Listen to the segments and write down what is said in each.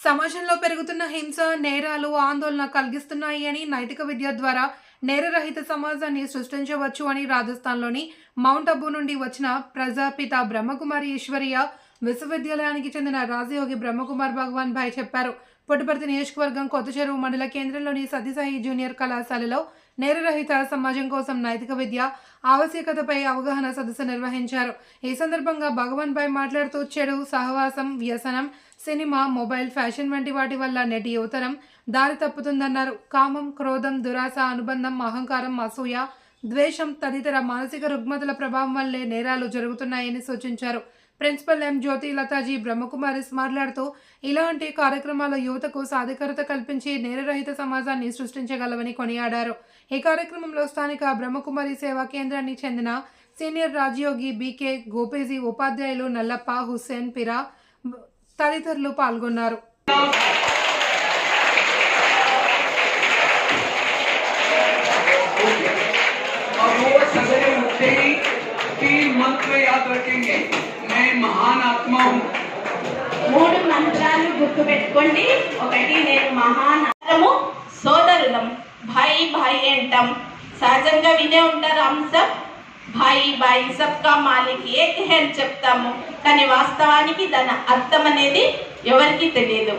సమాజంలో పెరుగుతున్న హింస నేరాలు ఆందోళన కలిగిస్తున్నాయి అని నైతిక విద్య ద్వారా నేరరహిత సమాజాన్ని సృష్టించవచ్చు అని రాజస్థాన్లోని మౌంట్ అబు నుండి వచ్చిన ప్రజాపిత బ్రహ్మకుమారి ఈశ్వరియ విశ్వవిద్యాలయానికి చెందిన రాజయోగి బ్రహ్మకుమార్ భగవాన్ భాయ్ చెప్పారు. పుట్టపర్తి నియోజకవర్గం కొత్త చెరువు మండల కేంద్రంలోని సతీసాయి జూనియర్ కళాశాలలో నేరరహిత సమాజం కోసం నైతిక విద్య ఆవశ్యకతపై అవగాహన సదస్సు నిర్వహించారు. ఈ సందర్భంగా భగవాన్ పై మాట్లాడుతూ చెడు సహవాసం వ్యసనం సినిమా మొబైల్ ఫ్యాషన్ వంటి వాటి వల్ల నేటి యువతరం దారి తప్పుతుందన్నారు. కామం క్రోధం దురాశ అనుబంధం అహంకారం అసూయ ద్వేషం తదితర మానసిక రుగ్మతల ప్రభావం వల్లే నేరాలు జరుగుతున్నాయని సూచించారు. ప్రిన్సిపల్ ఎం జ్యోతి లతాజీ బ్రహ్మకుమారిస్ మాట్లాడుతూ ఇలాంటి కార్యక్రమాల యువతకు సాధికారత కల్పించి నేరరహిత సమాజాన్ని సృష్టించగలవని కొనియాడారు ఈ కార్యక్రమంలో స్థానిక బ్రహ్మకుమారి సేవా కేంద్రానికి చెందిన సీనియర్ రాజయోగి బీకే గోపేజీ ఉపాధ్యాయులు నల్లప్ప హుస్సేన్ పిరా తదితరులు పాల్గొన్నారు और वो सवेरे उठते ही तीन मंत्र याद रखेंगे मैं महान आत्मा हूँ మూడు మంత్రాలు గుర్తుపెట్టుకోండి ఒకటి నేను మహానరము సోదరులం భాయి భాయి అంటాం సహజంగా వినే ఉంటారు అంశం భాయి భాయి సబ్కా మాలిక్ ఏక్ హే అని చెప్తాము కానీ వాస్తవానికి దాని అర్థం అనేది ఎవరికి తెలియదు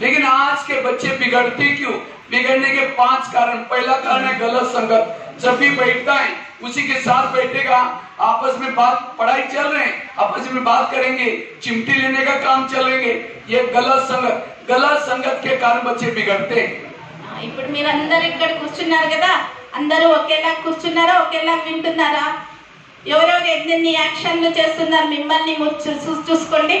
लेकिन आज के बच्चे बिगड़ते क्यों बिगड़ने के पांच कारण पहला कारण है गलत संगत जब भी बैठता है उसी के साथ बैठेगा आपस में बात पढ़ाई चल रहे हैं आपस में बात करेंगे चिमटी लेने का काम चलेंगे ये गलत संगत गलत संगत के कारण बच्चे बिगड़ते हैं ఆ, ఇప్పుడు మీరు అందరు ఇక్కడ కూర్చున్నారు కదా అందరూ ఒకేలా కూర్చున్నారా ఒకేలా వింటున్నారా ఎవరెవరు ఎన్ని యాక్షన్లు చేస్తున్నారు మిమ్మల్ని మీరు చూ- చూ- చూసుకోండి